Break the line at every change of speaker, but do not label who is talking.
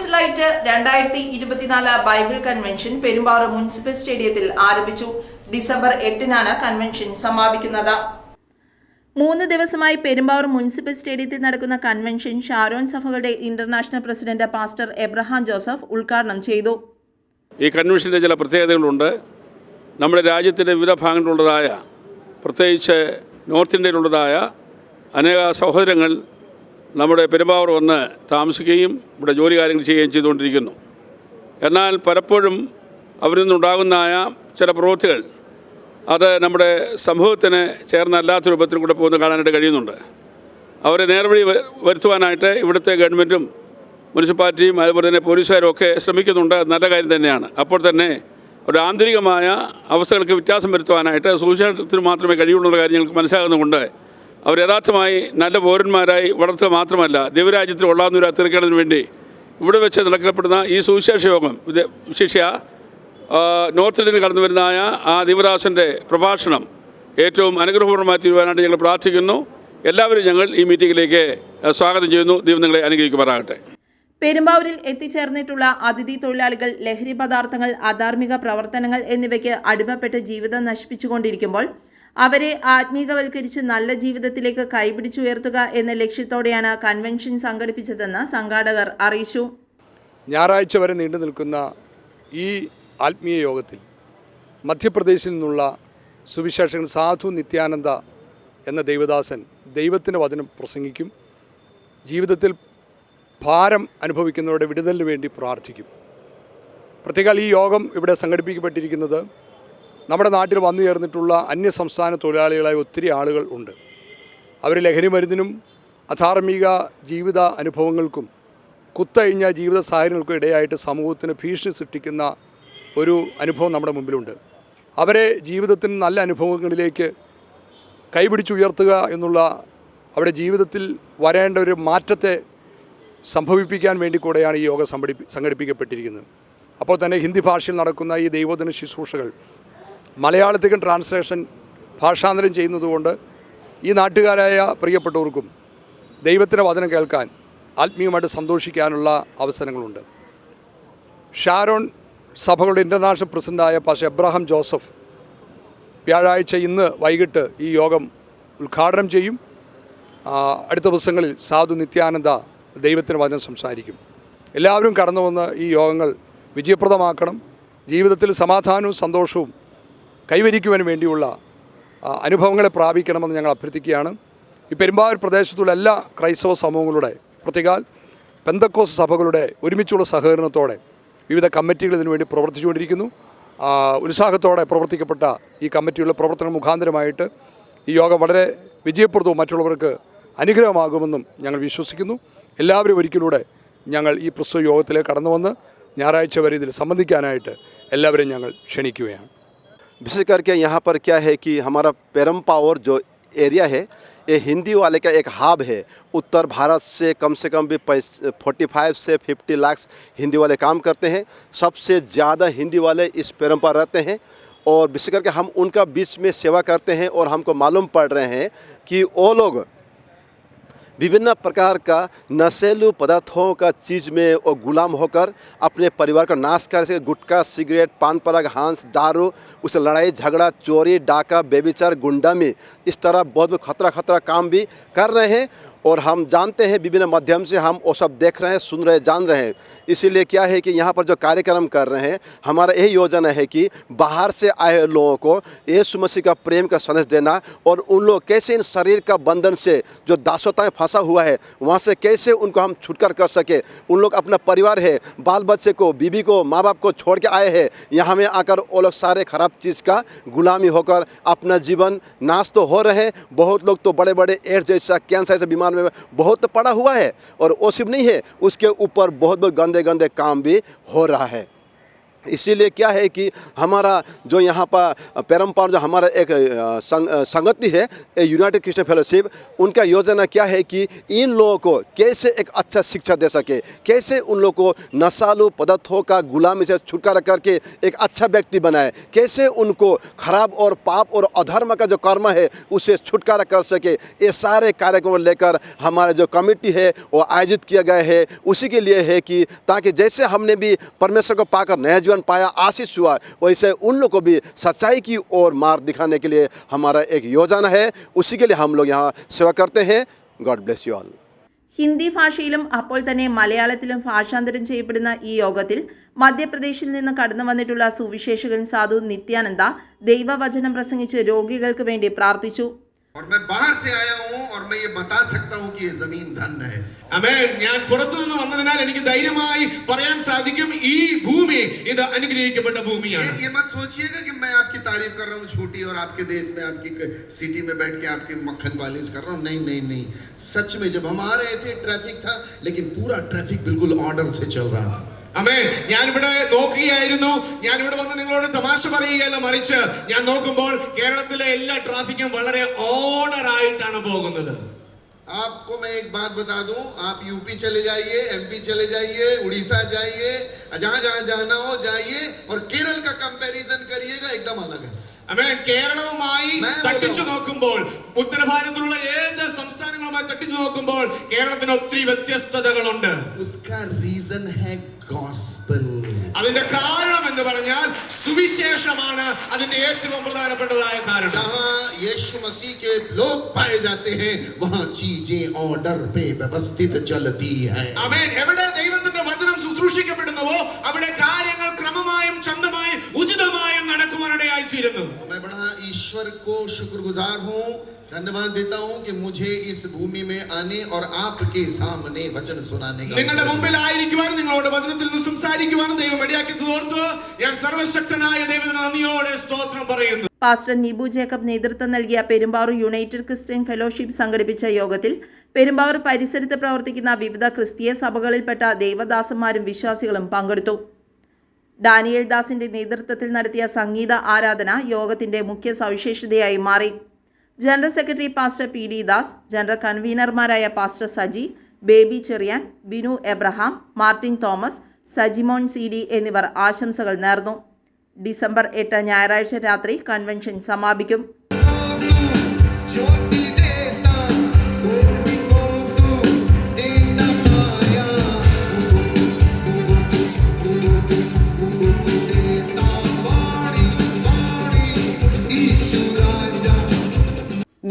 Harvest light രണ്ടായിരത്തി ഇരുപത്തിനാല് Bible convention Perumpara municipal സ്റ്റേഡിയത്തിൽ ആരംഭിച്ചു. ഡിസംബർ എട്ടിനാണ് കൺവെൻഷൻ സമാപിക്കുന്നത്. മൂന്ന് ദിവസമായി പെരുമ്പാവൂർ മുനിസിപ്പൽ സ്റ്റേഡിയത്തിൽ നടക്കുന്ന കൺവെൻഷൻ ഷാരോൺ സഭകളുടെ international president pastor Abraham Joseph ഉദ്ഘാടനം ചെയ്തു.
ഈ കൺവെൻഷന്റെ ചില പ്രത്യേകതകളുണ്ട്. നമ്മുടെ രാജ്യത്തിന്റെ വിവിധ ഭാഗങ്ങളിലുള്ളതായ പ്രത്യേകിച്ച് നോർത്ത് ഇന്ത്യയിലുള്ളതായ അനേക സഹോദരങ്ങൾ നമ്മുടെ പെരുമ്പാവൂർ വന്ന് താമസിക്കുകയും ഇവിടെ ജോലി കാര്യങ്ങൾ ചെയ്യുകയും ചെയ്തുകൊണ്ടിരിക്കുന്നു. എന്നാൽ പലപ്പോഴും അവരിൽ നിന്നുണ്ടാകുന്നതായ ചില പ്രവൃത്തികൾ അത് നമ്മുടെ സമൂഹത്തിന് ചേർന്നല്ലാത്ത രൂപത്തിൽ കൂടെ പോകുന്ന കാണാനായിട്ട് കഴിയുന്നുണ്ട്. അവരെ നേർവഴി വരുത്തുവാനായിട്ട് ഇവിടുത്തെ ഗവൺമെന്റും മുനിസിപ്പാലിറ്റിയും അതുപോലെ തന്നെ പോലീസുകാരും ഒക്കെ ശ്രമിക്കുന്നുണ്ട്. നല്ല കാര്യം തന്നെയാണ്. അപ്പോൾ തന്നെ ഒരു ആന്തരികമായ അവസ്ഥകൾക്ക് വ്യത്യാസം വരുത്തുവാനായിട്ട് സൂചനത്തിന് മാത്രമേ കഴിയുള്ളൂ എന്ന കാര്യം മനസ്സിലാകുന്നതുകൊണ്ട് അവർ യഥാർത്ഥമായി നല്ല പൗരന്മാരായി വളർത്തുക മാത്രമല്ല ദൈവരാജ്യത്തിൽ ഉള്ളാവുന്നൊരു തീർക്കേണ്ടതിന് വേണ്ടി ഇവിടെ വെച്ച് നടക്കപ്പെടുന്ന ഈ സുവിശേഷ യോഗം വിശേഷ നോർത്ത് ഇന്ത്യയിൽ കടന്നു വരുന്നതായ ആ ദൈവദാസന്റെ പ്രഭാഷണം ഏറ്റവും അനുഗ്രഹപൂർണമായി തീരുവാനായിട്ട് ഞങ്ങൾ പ്രാർത്ഥിക്കുന്നു. എല്ലാവരും ഞങ്ങൾ ഈ മീറ്റിംഗിലേക്ക് സ്വാഗതം ചെയ്യുന്നു. ദൈവം നിങ്ങളെ അനുഗ്രഹിക്കുമാറാകട്ടെ.
പെരുമ്പാവൂരിൽ എത്തിച്ചേർന്നിട്ടുള്ള അതിഥി തൊഴിലാളികൾ ലഹരി പദാർത്ഥങ്ങൾ അധാർമിക പ്രവർത്തനങ്ങൾ എന്നിവയ്ക്ക് അടിമപ്പെട്ട് ജീവിതം നശിപ്പിച്ചുകൊണ്ടിരിക്കുമ്പോൾ അവരെ ആത്മീകവൽക്കരിച്ച് നല്ല ജീവിതത്തിലേക്ക് കൈപിടിച്ചുയർത്തുക എന്ന ലക്ഷ്യത്തോടെയാണ് കൺവെൻഷൻ സംഘടിപ്പിച്ചതെന്ന് സംഘാടകർ അറിയിച്ചു.
ഞായറാഴ്ച വരെ നീണ്ടു നിൽക്കുന്ന ഈ ആത്മീയ യോഗത്തിൽ മധ്യപ്രദേശിൽ നിന്നുള്ള സുവിശേഷകൻ സാധു നിത്യാനന്ദ എന്ന ദൈവദാസൻ ദൈവത്തിന്റെ വചനം പ്രസംഗിക്കും. ജീവിതത്തിൽ ഭാരം അനുഭവിക്കുന്നവരുടെ വിടുതലിന് വേണ്ടി പ്രാർത്ഥിക്കും. പ്രത്യേകാൽ ഈ യോഗം ഇവിടെ സംഘടിപ്പിക്കപ്പെട്ടിരിക്കുന്നത് നമ്മുടെ നാട്ടിൽ വന്നു ചേർന്നിട്ടുള്ള അന്യ സംസ്ഥാന തൊഴിലാളികളായ ഒത്തിരി ആളുകൾ ഉണ്ട്. അവർ ലഹരി മരുന്നിനും അധാർമിക ജീവിത അനുഭവങ്ങൾക്കും കുത്തഴിഞ്ഞ ജീവിത സാഹചര്യങ്ങൾക്കും ഇടയായിട്ട് സമൂഹത്തിന് ഭീഷണി സൃഷ്ടിക്കുന്ന ഒരു അനുഭവം നമ്മുടെ മുമ്പിലുണ്ട്. അവരെ ജീവിതത്തിന് നല്ല അനുഭവങ്ങളിലേക്ക് കൈപിടിച്ചുയർത്തുക എന്നുള്ള അവരുടെ ജീവിതത്തിൽ വരേണ്ട ഒരു മാറ്റത്തെ സംഭവിപ്പിക്കാൻ വേണ്ടി കൂടെയാണ് ഈ യോഗ സംഘടിപ്പി സംഘടിപ്പിക്കപ്പെട്ടിരിക്കുന്നത്. അപ്പോൾ തന്നെ ഹിന്ദി ഭാഷയിൽ നടക്കുന്ന ഈ ദൈവദിന ശുശ്രൂഷകൾ മലയാളത്തേക്കും ട്രാൻസ്ലേഷൻ ഭാഷാന്തരം ചെയ്യുന്നതുകൊണ്ട് ഈ നാട്ടുകാരായ പ്രിയപ്പെട്ടവർക്കും ദൈവത്തിന്റെ വചനം കേൾക്കാൻ ആത്മീയമായിട്ട് സന്തോഷിക്കാനുള്ള അവസരങ്ങളുണ്ട്. ഷാരോൺ സഭകളുടെ ഇന്റർനാഷണൽ പ്രസിഡന്റായ പാഷ എബ്രഹാം ജോസഫ് വ്യാഴാഴ്ച ഇന്ന് വൈകിട്ട് ഈ യോഗം ഉദ്ഘാടനം ചെയ്യും. അടുത്ത ദിവസങ്ങളിൽ സാധു നിത്യാനന്ദ ദൈവത്തിന് വചനം സംസാരിക്കും. എല്ലാവരും കടന്നു വന്ന് ഈ യോഗങ്ങൾ വിജയപ്രദമാക്കണം. ജീവിതത്തിൽ സമാധാനവും സന്തോഷവും കൈവരിക്കുവാൻ വേണ്ടിയുള്ള അനുഭവങ്ങളെ പ്രാപിക്കണമെന്ന് ഞങ്ങൾ അഭ്യർത്ഥിക്കുകയാണ്. ഈ പെരുമ്പാവൂർ പ്രദേശത്തുള്ള എല്ലാ ക്രൈസ്തവ സമൂഹങ്ങളുടെ പ്രത്യേകാൽ പെന്തക്കോസ് സഭകളുടെ ഒരുമിച്ചുള്ള സഹകരണത്തോടെ വിവിധ കമ്മിറ്റികൾ ഇതിനുവേണ്ടി പ്രവർത്തിച്ചുകൊണ്ടിരിക്കുന്നു. ഉത്സാഹത്തോടെ പ്രവർത്തിക്കപ്പെട്ട ഈ കമ്മിറ്റിയുടെ പ്രവർത്തനം മുഖാന്തരമായിട്ട് ഈ യോഗം വളരെ വിജയപ്രദവും മറ്റുള്ളവർക്ക് അനുഗ്രഹമാകുമെന്നും ഞങ്ങൾ വിശ്വസിക്കുന്നു. എല്ലാവരും ഒരിക്കലൂടെ ഞങ്ങൾ ഈ പ്രസ്തുത യോഗത്തിലേക്ക് കടന്നു വന്ന് ഞായറാഴ്ച വരെ ഇതിൽ സംബന്ധിക്കാനായിട്ട് എല്ലാവരെയും ഞങ്ങൾ ക്ഷണിക്കുകയാണ്.
विशेष करके यहाँ पर क्या है कि हमारा पेरम पावर जो एरिया है, ये हिंदी वाले का एक हाब है। उत्तर भारत से कम से कम भी फोर्टी फाइव से फिफ्टी लाख हिंदी वाले काम करते हैं। सबसे ज़्यादा हिंदी वाले इस पेरम पर रहते हैं और विशेष करके हम उनका बीच में सेवा करते हैं और हमको मालूम पड़ रहे हैं कि वो लोग विभिन्न प्रकार का नशेलू पदार्थों का चीज़ में वो गुलाम होकर अपने परिवार का नाश कर सके। गुटखा, सिगरेट, पान पराग, हांस, दारू, उसे लड़ाई, झगड़ा, चोरी, डाका बेबीचार गुंडामी, इस तरह बहुत खतरा खतरा काम भी कर रहे हैं। और हम जानते हैं विभिन्न माध्यम से हम वो सब देख रहे हैं, सुन रहे जान रहे हैं। इसीलिए क्या है कि यहाँ पर जो कार्यक्रम कर रहे हैं, हमारा यही योजना है कि बाहर से आए लोगों को यीशु मसीह का प्रेम का संदेश देना और उन लोग कैसे इन शरीर का बंधन से जो दासोता में फंसा हुआ है, वहाँ से कैसे उनको हम छुटकार कर सके। उन लोग अपना परिवार है बाल बच्चे को बीबी को माँ बाप को छोड़ के आए हैं, यहाँ में आकर वो लोग सारे खराब चीज़ का गुलामी होकर अपना जीवन नाश तो हो रहे हैं। बहुत लोग तो बड़े बड़े एड्स जैसा कैंसर जैसे बीमार में बहुत पड़ा हुआ है और वो सिर्फ़ नहीं है। उसके ऊपर बहुत बहुत गंदे गंदे काम भी हो रहा है। इसीलिए क्या है कि हमारा जो यहाँ पर पैरम्पार जो हमारा एक संग, संगति है यूनाइटेड क्रिश्चियन फेलोशिप उनका योजना क्या है कि इन लोगों को कैसे एक अच्छा शिक्षा दे सके कैसे उन लोगों को नशालु पदार्थों का गुलामी से छुटकारा करके एक अच्छा व्यक्ति बनाए कैसे उनको खराब और पाप और अधर्म का जो कर्म है उसे छुटकारा कर सके ये सारे कार्यक्रम लेकर हमारा जो कमेटी है वो आयोजित किया गया है। उसी के लिए है कि ताकि जैसे हमने भी परमेश्वर को पाकर नया जीवन पाया आशीष हुआ वैसे उन लोग को भी सच्चाई की ओर मार्ग दिखाने के लिए हमारा एक योजना है उसी के लिए हम लोग यहाँ सेवा करते हैं God bless you all
Hindi ഭാഷയിലും അപ്പോൾ തന്നെ മലയാളത്തിലും ഭാഷാന്തരം ചെയ്യപ്പെടുന്ന ഈ യോഗത്തിൽ മധ്യപ്രദേശിൽ നിന്ന് കടന്നു വന്നിട്ടുള്ള സുവിശേഷകൻ സാധു നിത്യാനന്ദ ദൈവവചനം പ്രസംഗിച്ച് രോഗികൾക്ക് വേണ്ടി പ്രാർത്ഥിച്ചു
और मैं बाहर से आया हूं और मैं ये बता सकता हूं कि ये जमीन धन है
അമേൻ ഞാൻ പുറത്തുനിന്ന് വന്നതിനാൽ എനിക്ക് ധൈര്യമായി പറയാൻ സാധിക്കും ഈ ഭൂമി ഇത് അനുഗ്രഹിക്കപ്പെട്ട
ये,
ഭൂമിയാണ്
ये मत सोचिएगा कि मैं आपकी तारीफ कर रहा हूँ छोटी और आपके देश में आपकी क- सिटी में बैठ के आपकी मक्खन पालिश कर रहा हूँ नहीं नहीं नहीं सच में जब हम आ रहे थे ट्रैफिक था लेकिन पूरा ट्रैफिक बिल्कुल ऑर्डर से चल रहा था
അമേൻ ഞാനിവിടെ നോക്കുകയായിരുന്നു ഞാനിവിടെ വന്ന് നിങ്ങളോട് തമാശ പറയുകയല്ല മറിച്ച് ഞാൻ നോക്കുമ്പോൾ കേരളത്തിലെ എല്ലാ ട്രാഫിക്കും വളരെ ഓർഡർ ആയിട്ടാണ് പോകുന്നത്
आपको मैं एक बात बता दूं आप यूपी चले जाइए एमपी चले जाइए उड़ीसा जाइए जहां जहां जाना हो जाइए और केरल का कंपैरिजन करिएगा एकदम अलग है
അമേൻ കേരളവുമായി
മേ
തട്ടിച്ചു
ബോലോ.
നോക്കുമ്പോൾ ഉത്തരഭാരതത്തിലുള്ള ഏത് സംസ്ഥാനങ്ങളുമായി തട്ടിച്ചു നോക്കുമ്പോൾ കേരളത്തിന് ഒത്തിരി വ്യത്യസ്തതകളുണ്ട്
उसका रीजन है गॉस्पेल
അതിന്റെ കാരണം എന്ന് പറഞ്ഞാൽ സുവിശേഷമാണ് അതിന്റെ ഏറ്റവും പ്രധാനപ്പെട്ടതായ കാരണം
जहां यीशु मसीह के लोग पाए जाते हैं वहां चीजें ऑर्डर पे व्यवस्थित चलती है
അമേൻ എവിടെ ദൈവത്തിന്റെ വചനം ശുശ്രൂഷിക്കപ്പെടുന്നുവോ അവിടെ
को शुक्रगुजार हूँ धन्यवाद देता हूँ कि मुझे इस भूमि में आने और आपके सामने वचन सुनाने का
നിങ്ങളുടെ
अवसर मिला।
മുമ്പിലായിരിക്കുവാനും നിങ്ങളോട് വചനത്തിൽ നിന്ന് സംസാരിക്കുവാനും ദൈവം ഇടയാക്കി ഓർത്ത് ഞാൻ സർവശക്തനായ ദൈവത്തിന് നന്ദിയോടെ സ്തോത്രം പറയുന്നു
പാസ്റ്റർ നിബു ജേക്കബ് നേതൃത്വം നൽകിയ പെരുമ്പാവൂർ യുണൈറ്റഡ് ക്രിസ്ത്യൻ ഫെലോഷിപ്പ് സംഘടിപ്പിച്ച യോഗത്തിൽ പെരുമ്പാവൂർ പരിസരത്ത് പ്രവർത്തിക്കുന്ന വിവിധ ക്രിസ്തീയ സഭകളിൽപ്പെട്ട ദേവദാസന്മാരും വിശ്വാസികളും പങ്കെടുത്തു ഡാനിയേൽ ദാസിന്റെ നേതൃത്വത്തിൽ നടത്തിയ സംഗീത ആരാധന യോഗത്തിന്റെ മുഖ്യ സവിശേഷതയായി മാറി. General secretary pastor P D Das general കൺവീനർമാരായ pastor Saji Baby Cherian Binu Abraham Martin Thomas Sajimon C D എന്നിവർ ആശംസകൾ നേർന്നു. ഡിസംബർ എട്ട് ഞായറാഴ്ച രാത്രി കൺവെൻഷൻ സമാപിക്കും.